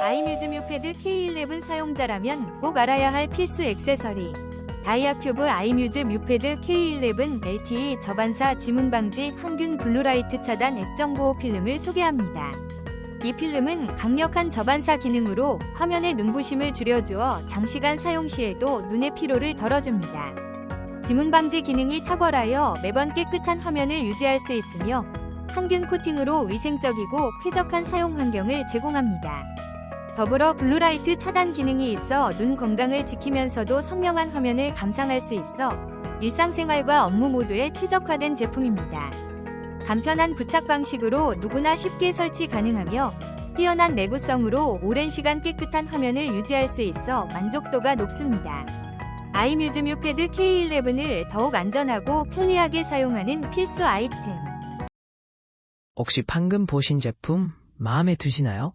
아이뮤즈 뮤패드 K11 사용자라면 꼭 알아야 할 필수 액세서리. 다이아큐브 아이뮤즈 뮤패드 K11 LTE 저반사 지문 방지 항균 블루라이트 차단 액정 보호 필름을 소개합니다. 이 필름은 강력한 저반사 기능으로 화면의 눈부심을 줄여주어 장시간 사용 시에도 눈의 피로를 덜어줍니다. 지문 방지 기능이 탁월하여 매번 깨끗한 화면을 유지할 수 있으며 항균 코팅으로 위생적이고 쾌적한 사용 환경을 제공합니다. 더불어 블루라이트 차단 기능이 있어 눈 건강을 지키면서도 선명한 화면을 감상할 수 있어 일상생활과 업무 모두에 최적화된 제품입니다. 간편한 부착 방식으로 누구나 쉽게 설치 가능하며 뛰어난 내구성으로 오랜 시간 깨끗한 화면을 유지할 수 있어 만족도가 높습니다. 아이뮤즈 뮤패드 K11을 더욱 안전하고 편리하게 사용하는 필수 아이템. 혹시 방금 보신 제품 마음에 드시나요?